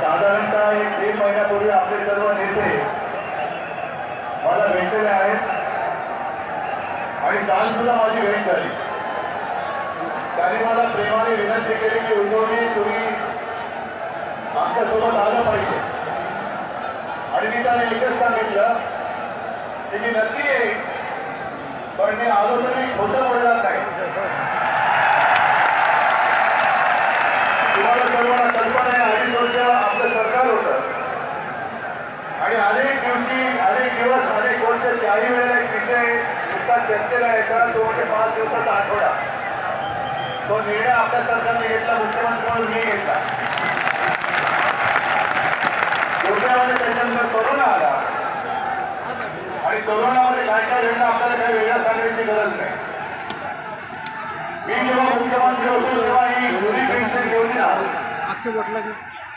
साधारणतः एक तीन महिन्यापूर्वी आपले सर्व नेते मला भेटलेले आहेत. आणि काल सुद्धा माझी भेट झाली. मला प्रेमाने विनंती केली की उद्योगी तुम्ही आमच्यासोबत आलं पाहिजे. आणि मी त्याने एकच सांगितलं तुम्ही नक्की येईल पण मी आलो खोटं बोलणार नाही तुम्हाला सर्वांना कल्पना आहे अनेक वर्ष आपलं सरकार होतं. आणि अनेक दिवशी अनेक दिवस अनेक वर्ष काही वेळेला एक विषय नुकता चर्चेला यायचा तो म्हणजे पाच दिवसाचा आठवडा. तो निर्णय आपल्या सरकारने घेतला मुख्यमंत्री म्हणून मी घेतला कोरोनामध्ये काय काय घडलं आपल्याला काही वेगळं सांगण्याची गरज नाही. मी जेव्हा मुख्यमंत्री होतो तेव्हा ही जुनी पेन्शन की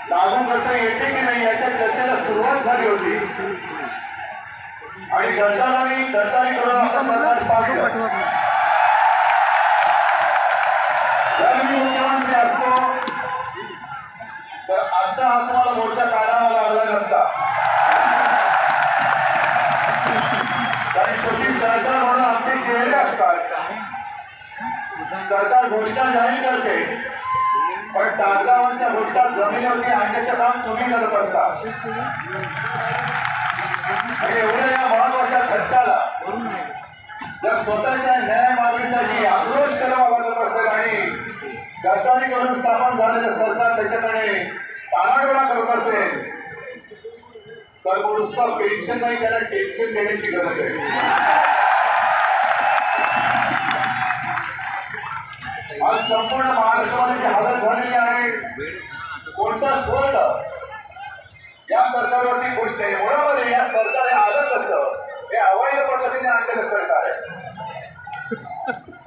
लागू करता येते की नाही याच्या चर्चेला सुरुवात झाली होती. आणि सरकारने सरकारी करून आपलं सरकार पाडलं पाठवा. सरकार घोषणा जाहीर करते. पण टाकावांच्या घोषणा जमिनीवरती आणण्याचं काम तुम्ही करत असता. आणि एवढ्या या महत्त्वाच्या घटकाला जर स्वतःच्या न्याय मागणीसाठी आक्रोश करावा लागत असेल आणि गद्दारी करून स्थापन झालेलं सरकार त्याच्याकडे टाळाडोळा करत असेल. तर मग नुसतं पेन्शन नाही त्याला टेन्शन देण्याची गरज आहे. आज संपूर्ण महाराष्ट्रामध्ये जी हालत झालेली आहे. कोणता स्वर्ग या सरकारवरती गोष्ट आहे मुळामध्ये या सरकार हे आलं कसं? हे अवैध पद्धतीने आणलेलं सरकार आहे.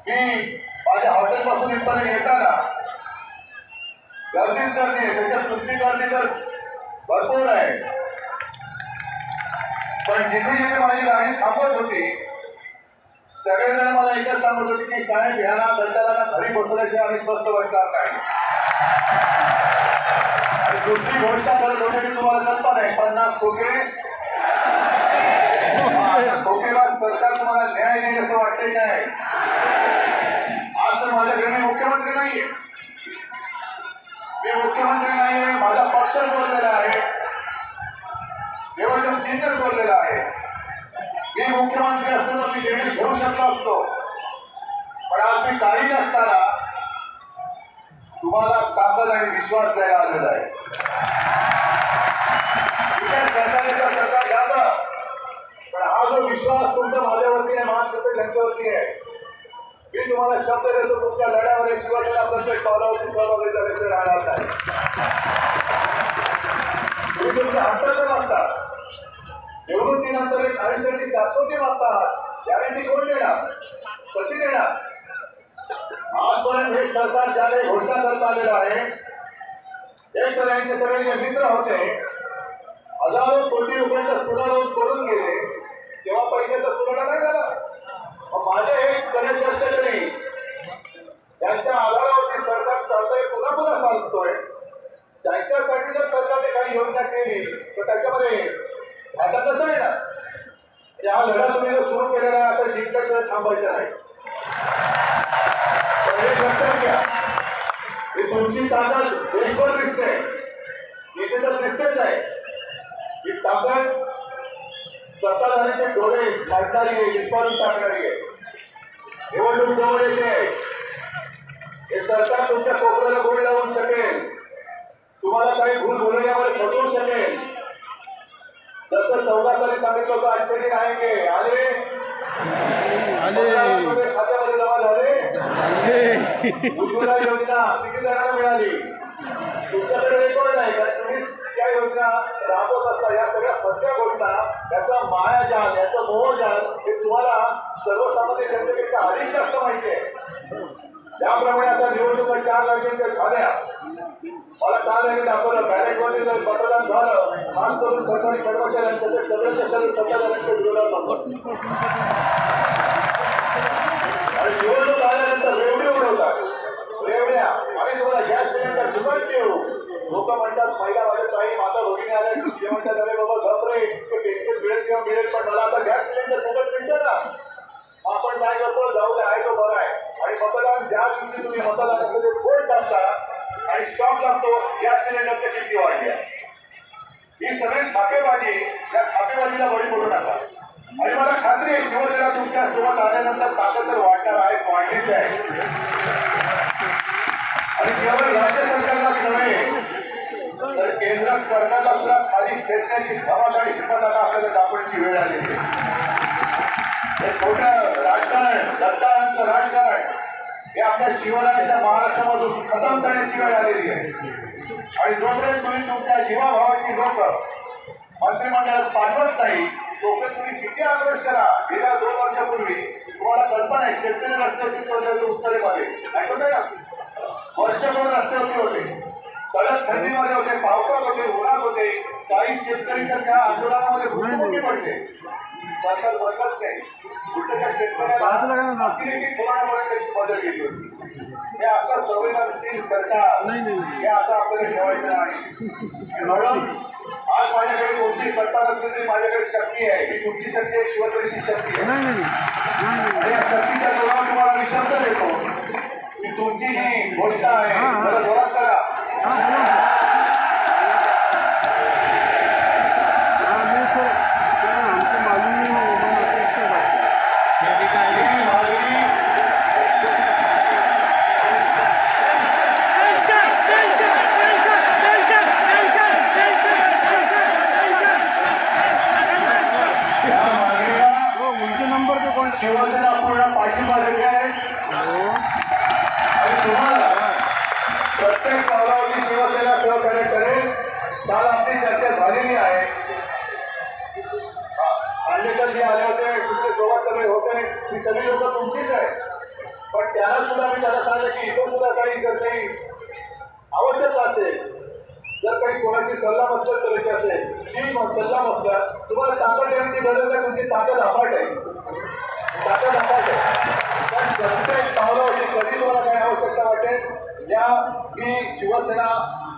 मी माझ्या हॉटेलपासून इथपर्यंत येताना गर्दीच गर्दी आहे त्याच्यात तुमची गर्दी तर भरपूर आहे. पण जिथे जिथे माझी गाडी थांबत होती सगळेजण मला एकच सांगत होते की साहेब ह्याला दर्शनाला घरी पोहोचल्याशिवाय आणि स्वस्त बसणार नाही. आणि दुसरी गोष्ट करत होते की तुम्हाला कल्पना आहे पन्नास खोके. खोकेबाज सरकार तुम्हाला न्याय नाही असं वाटतंय काय आज तर माझ्याकडे मुख्यमंत्री नाहीये. मी मुख्यमंत्री नाहीये माझा पक्ष बोलला आहे निवडणूक चिन्ह बोललेला आहे मी मुख्यमंत्री असतो तर मी निर्णय शकतो पण आज मी काही नसताना तुम्हाला ताकद आणि विश्वास द्यायला आलेला आहे. सरकार घ्यावं पण हा जो विश्वास तुमचा माझ्यावरती आहे महाराष्ट्राच्या त्यांच्यावरती आहे मी तुम्हाला शब्द देतो तुमच्या लढ्यामध्ये शिवाजीला प्रत्येक पावलावरती सहभागीचा झाल्याचे राहणार नाही. तुम्ही तुमच्या हक्काचं मागता निवडणुकीनंतर एक आयुष्याची शाश्वती मागता आहात. गॅरंटी कोण देणार कशी देणार आजपर्यंत हे सरकार ज्या काही घोषणा करत आलेलं आहे एक तर यांचे सगळे जे मित्र होते हजारो कोटी रुपयाचा सुधारोध करून गेले. आहे आता जिंकल्याशिवाय थांबायचं नाही लक्षात घ्या ही तुमची ताकद देशभर दिसते. इथे तर दिसतेच आहे. ही ताकद सत्ताधाऱ्यांचे डोळे फाडणारी आहे विस्फारून टाकणारी आहे. निवडणूक जवळ येते. हे सरकार तुमच्या कोपऱ्याला गोड लावून शकेल. तुम्हाला काही भूल भुलण्यावर फसवू शकेल. जसं चौदा साली सांगितलं होतं आश्चर्य आहे की आले आले. खात्यामध्ये जमा झाले उज्ज्वला योजना किती मिळाली. तुमच्याकडे रेकॉर्ड नाही कारण तुम्ही त्या योजना राबवत असता या सगळ्या सध्या गोष्टी त्याचा मायाजाल याचं मोहजाल हे तुम्हाला सर्वसामान्य जनतेपेक्षा अधिक जास्त माहिती आहे. त्याप्रमाणे आता निवडणुका चार राज्यांच्या झाल्या. मला काल यांनी दाखवलं. बॅलेटमध्ये जर मतदान झालं. खास करून सरकारी कर्मचाऱ्यांच्या ते सगळ्याच्या सत्ताधाऱ्यांच्या विरोधात आणि निवडणूक आल्यानंतर रेवडे उडवतात. रेवड्या. आम्ही तुम्हाला गॅस सिलेंडर दुकान देऊ लोक म्हणतात पहिला माझ्या नाही माता भगिनी आल्या. ते म्हणतात अरे बाबा घबरे ते पेन्शन मिळेल किंवा मिळेल पण मला आता गॅस सिलेंडर फुकट मिळतं ना. आपण काय करतो? जाऊ दे आहे तो बरा आहे. आणि मतदान ज्या दिवशी तुम्ही मतदानामध्ये कोण टाकता आणि स्टॉप लागतो या सिलेंडरच्या किमती वाढल्या ही सगळी छापेबाजी या छापेबाजीला बळी पडू नका. आणि मला खात्री आहे शिवसेना तुमच्यासोबत आल्यानंतर ताकद तर वाढणार आहे वाढलेली आहे. आणि केवळ राज्य सरकारलाच नव्हे तर केंद्र सरकारला सुद्धा खाली खेचण्याची धमाल आणि हिंमत आता आपल्याला दाखवण्याची वेळ आलेली आहे हे छोटं राजकारण दत्तांचं राजकारण. हे आपल्या शिवरायाच्या महाराष्ट्रामधून खतम करण्याची वेळ आलेली आहे. आणि जोपर्यंत तुम्ही तुमच्या जीवाभावाची लोक मंत्रिमंडळात पाठवत नाही तोपर्यंत तुम्ही किती आक्रोश करा? गेल्या दोन वर्षापूर्वी तुम्हाला कल्पना आहे शेतकरी रस्त्यावरती चढलेले उत्तरेमध्ये ऐकत आहे ना वर्षभर रस्त्यावरती होते कडक थंडीमध्ये होते पावसात होते उन्हात होते. काही शेतकरी तर त्या आंदोलनामध्ये मृत्युमुखी पडले. सरकार त्याची मदत हे आता संवेदनशील सरकार नाही, नाही, हे आता आपल्याला ठेवायचं नाही म्हणून आज माझ्याकडे कोणती सत्ता नसली तरी माझ्याकडे शक्ती आहे ही तुमची शक्ती आहे शिवसेनेची शक्ती आहे नाही या शक्तीच्या जोरावर तुम्हाला मी शब्द देतो की तुमची ही गोष्ट आहे मला जोरात करा शिवसेना पूर्ण पाठिंबा देते आहे वो आणि तुम्हाला प्रत्येक पावलावरती शिवसेना सहकार्य करेल काल आपली चर्चा झालेली आहे. खांडेकर जे आले होते तुमचे सोबत सगळे होते ती सगळी लोक तुमचीच आहे पण त्यांना सुद्धा मी त्याला सांगितलं की इथं सुद्धा काही जर काही आवश्यक असेल जर काही कोणाची सल्ला मसलत करायची असेल ती सल्ला मसलत तुम्हाला ताकद देण्याची गरज आहे तुमची ताकद अफाट आहे. ताकद अफाट पण प्रत्येक पावलावरती कधी तुम्हाला काय आवश्यकता वाटेल या मी शिवसेना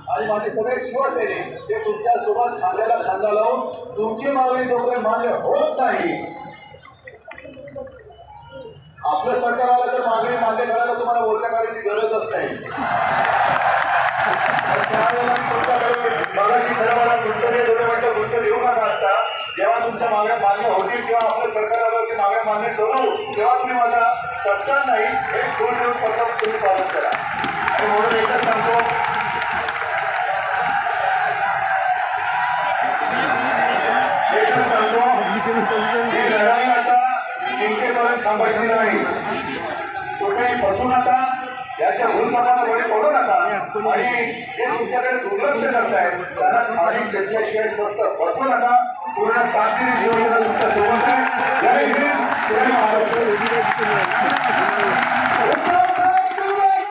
आणि माझे सगळे शिवसैनिक ते तुमच्यासोबत खांद्याला खांदा लावून तुमची मागणी जोपर्यंत मान्य होत नाही आपलं सरकार आलं तर मागणी मान्य करायला तुम्हाला मोर्चा काढायची गरजच नाही त्यावेळेला तुमच्याकडे मगाशी खरं मला तुमच्या जे दोन मिनिटं तुमचं देऊ नका असता जेव्हा तुमच्या मागण्या मान्य होतील किंवा आपल्या सरकार आलं मागण्या मान्य करू तेव्हा तुम्ही माझा सत्कार नाही एक दोन दिवस पत्र तुम्ही पालन करा. आणि म्हणून एकच सांगतो एकच सांगतो ही लढाई आता चिंतेपर्यंत थांबायची नाही. कुठेही बसू नका याच्या भूलथापाला वडे पडू नका. आणि जे तुमच्याकडे दुर्लक्ष करतायत त्यांना खाली घेतल्याशिवाय स्वस्त बसू नका. पूर्ण ताकदीने शिवसेना